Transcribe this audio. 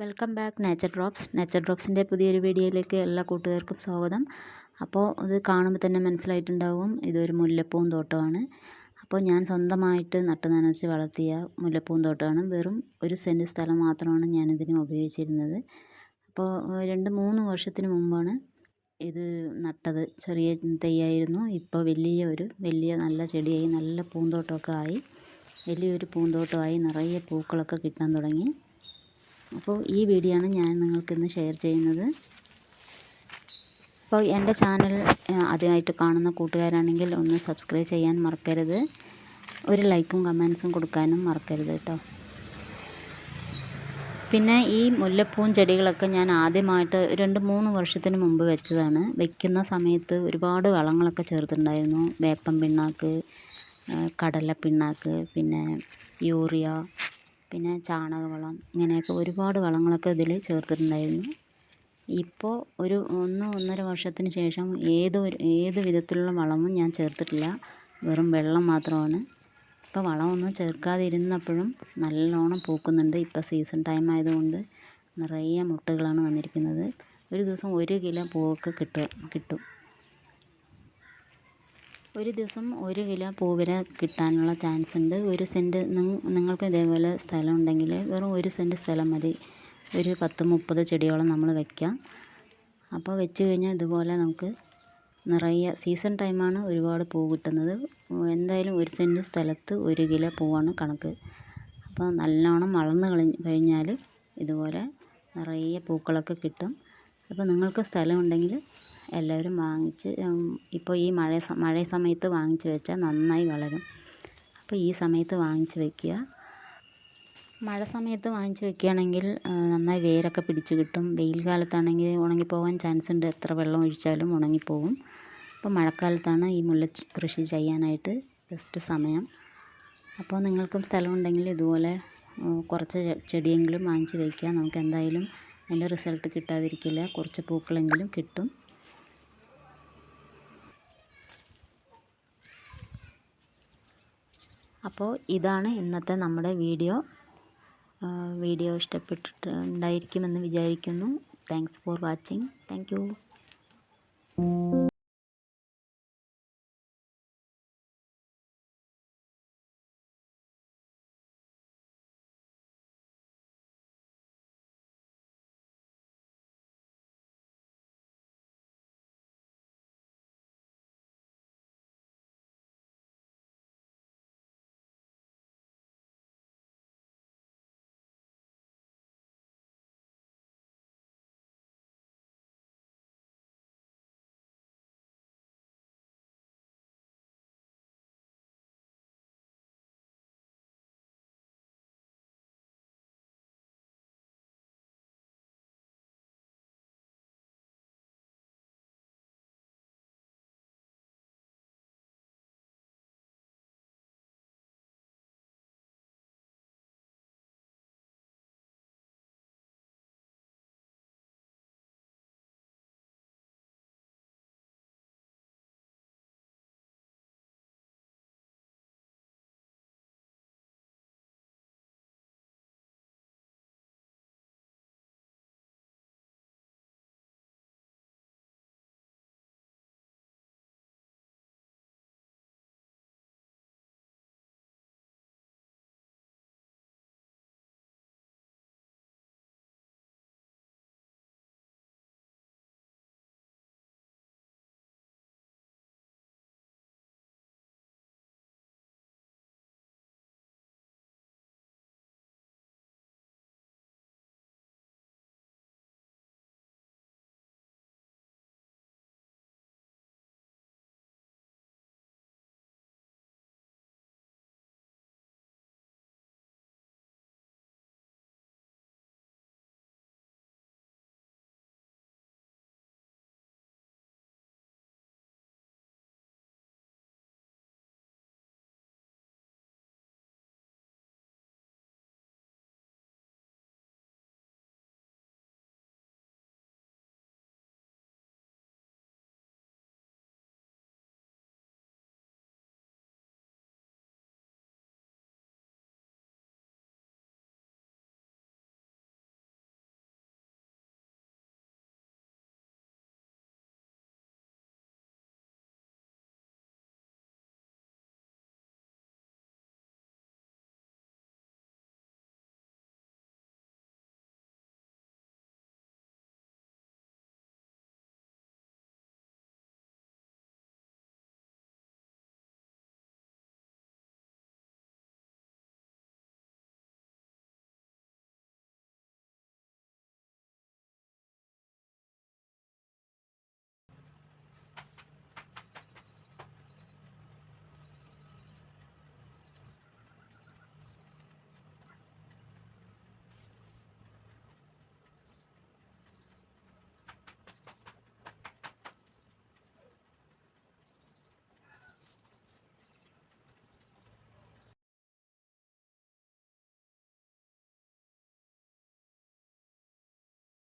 Welcome back nature drops. Nature ഡ്രോപ്സിന്റെ പുതിയൊരു വീഡിയോയിലേക്ക് എല്ലാ കൂട്ടുകാർക്കും സ്വാഗതം. അപ്പോൾ ഇത് കാണുമ്പോൾ തന്നെ മനസ്സിലായിട്ടുണ്ടാവും ഇതൊരു മുല്ലപ്പൂവും തോട്ടമാണ്. അപ്പോൾ ഞാൻ സ്വന്തമായിട്ട് നട്ട് നനച്ച് വളർത്തിയ മുല്ലപ്പൂവും തോട്ടമാണ്. വെറും ഒരു സെന്റ് സ്ഥലം മാത്രമാണ് ഞാനിതിന് ഉപയോഗിച്ചിരുന്നത്. അപ്പോൾ രണ്ട് മൂന്ന് വർഷത്തിന് മുമ്പാണ് ഇത് നട്ടത്. ചെറിയ തൈയായിരുന്നു ഇപ്പോൾ വലിയ ഒരു വലിയ നല്ല ചെടിയായി നല്ല പൂന്തോട്ടമൊക്കെ ആയി. വലിയൊരു പൂന്തോട്ടമായി നിറയെ പൂക്കളൊക്കെ കിട്ടാൻ തുടങ്ങി. അപ്പോൾ ഈ വീഡിയോ ആണ് ഞാൻ നിങ്ങൾക്കിന്ന് ഷെയർ ചെയ്യുന്നത്. അപ്പോൾ എന്റെ ചാനൽ ആദ്യമായിട്ട് കാണുന്ന കൂട്ടുകാരാണെങ്കിൽ ഒന്ന് സബ്സ്ക്രൈബ് ചെയ്യാൻ മറക്കരുത്. ഒരു ലൈക്കും കമൻസും കൊടുക്കാനും മറക്കരുത് കേട്ടോ. പിന്നെ ഈ മുല്ലപ്പൂവും ചെടികളൊക്കെ ഞാൻ ആദ്യമായിട്ട് രണ്ട് മൂന്ന് വർഷത്തിന് മുമ്പ് വെച്ചതാണ്. വെക്കുന്ന സമയത്ത് ഒരുപാട് വളങ്ങളൊക്കെ ചേർത്തിട്ടുണ്ടായിരുന്നു. വേപ്പം പിണ്ണാക്ക് കടല പിണ്ണാക്ക് പിന്നെ യൂറിയ പിന്നെ ചാണകവളം ഇങ്ങനെയൊക്കെ ഒരുപാട് വളങ്ങളൊക്കെ ഇതിൽ ചേർത്തിട്ടുണ്ടായിരുന്നു. ഇപ്പോൾ ഒരു ഒന്ന് ഒന്നര വർഷത്തിന് ശേഷം ഏത് ഒരു ഏത് വിധത്തിലുള്ള വളവും ഞാൻ ചേർത്തിട്ടില്ല. വെറും വെള്ളം മാത്രമാണ്. ഇപ്പോൾ വളമൊന്നും ചേർക്കാതിരുന്നപ്പോഴും നല്ലോണം പൂക്കുന്നുണ്ട്. ഇപ്പോൾ സീസൺ ടൈം ആയതുകൊണ്ട് നിറയെ മുട്ടുകളാണ് വന്നിരിക്കുന്നത്. ഒരു ദിവസം ഒരു കിലോ പൂവൊക്കെ കിട്ടും കിട്ടും. ഒരു ദിവസം ഒരു കിലോ പൂവിര കിട്ടാനുള്ള ചാൻസ് ഉണ്ട്. ഒരു സെന്റ് നിങ്ങൾക്ക് ഇതേപോലെ സ്ഥലം ഉണ്ടെങ്കിൽ വെറും ഒരു സെന്റ് സ്ഥലം മതി. ഒരു പത്ത് മുപ്പത് ചെടിയോളം നമ്മൾ വെക്കാം. അപ്പോൾ വെച്ച് കഴിഞ്ഞാൽ ഇതുപോലെ നമുക്ക് നിറയെ സീസൺ ടൈമാണ് ഒരുപാട് പൂ കിട്ടുന്നത്. എന്തായാലും ഒരു സെന്റ് സ്ഥലത്ത് ഒരു കിലോ പൂവാണ് കണക്ക്. അപ്പോൾ നല്ലോണം വളർന്ന് കഴിഞ്ഞാൽ ഇതുപോലെ നിറയെ പൂക്കളൊക്കെ കിട്ടും. അപ്പോൾ നിങ്ങൾക്ക് സ്ഥലം ഉണ്ടെങ്കിൽ എല്ലാവരും വാങ്ങിച്ച് ഇപ്പോൾ ഈ മഴ മഴ സമയത്ത് വാങ്ങിച്ച് വെച്ചാൽ നന്നായി വളരും. അപ്പോൾ ഈ സമയത്ത് വാങ്ങിച്ച് വെക്കുക. മഴ സമയത്ത് വാങ്ങിച്ച് വെക്കുകയാണെങ്കിൽ നന്നായി വേരൊക്കെ പിടിച്ച് കിട്ടും. വെയിൽ കാലത്താണെങ്കിൽ ഉണങ്ങിപ്പോകാൻ ചാൻസ് ഉണ്ട്. എത്ര വെള്ളം ഒഴിച്ചാലും ഉണങ്ങിപ്പോകും അപ്പോൾ മഴക്കാലത്താണ് ഈ മുല്ല കൃഷി ചെയ്യാനായിട്ട് ബെസ്റ്റ് സമയം. അപ്പോൾ നിങ്ങൾക്കും സ്ഥലമുണ്ടെങ്കിൽ ഇതുപോലെ കുറച്ച് ചെടിയെങ്കിലും വാങ്ങിച്ച് വയ്ക്കുക നമുക്ക് എന്തായാലും അതിന്റെ റിസൾട്ട് കിട്ടാതിരിക്കില്ല. കുറച്ച് പൂക്കളെങ്കിലും കിട്ടും. അപ്പോൾ ഇതാണ് ഇന്നത്തെ നമ്മുടെ വീഡിയോ. വീഡിയോ ഇഷ്ടപ്പെട്ടിട്ട് ഉണ്ടായിരിക്കുമെന്ന് വിചാരിക്കുന്നു. Thanks for watching thank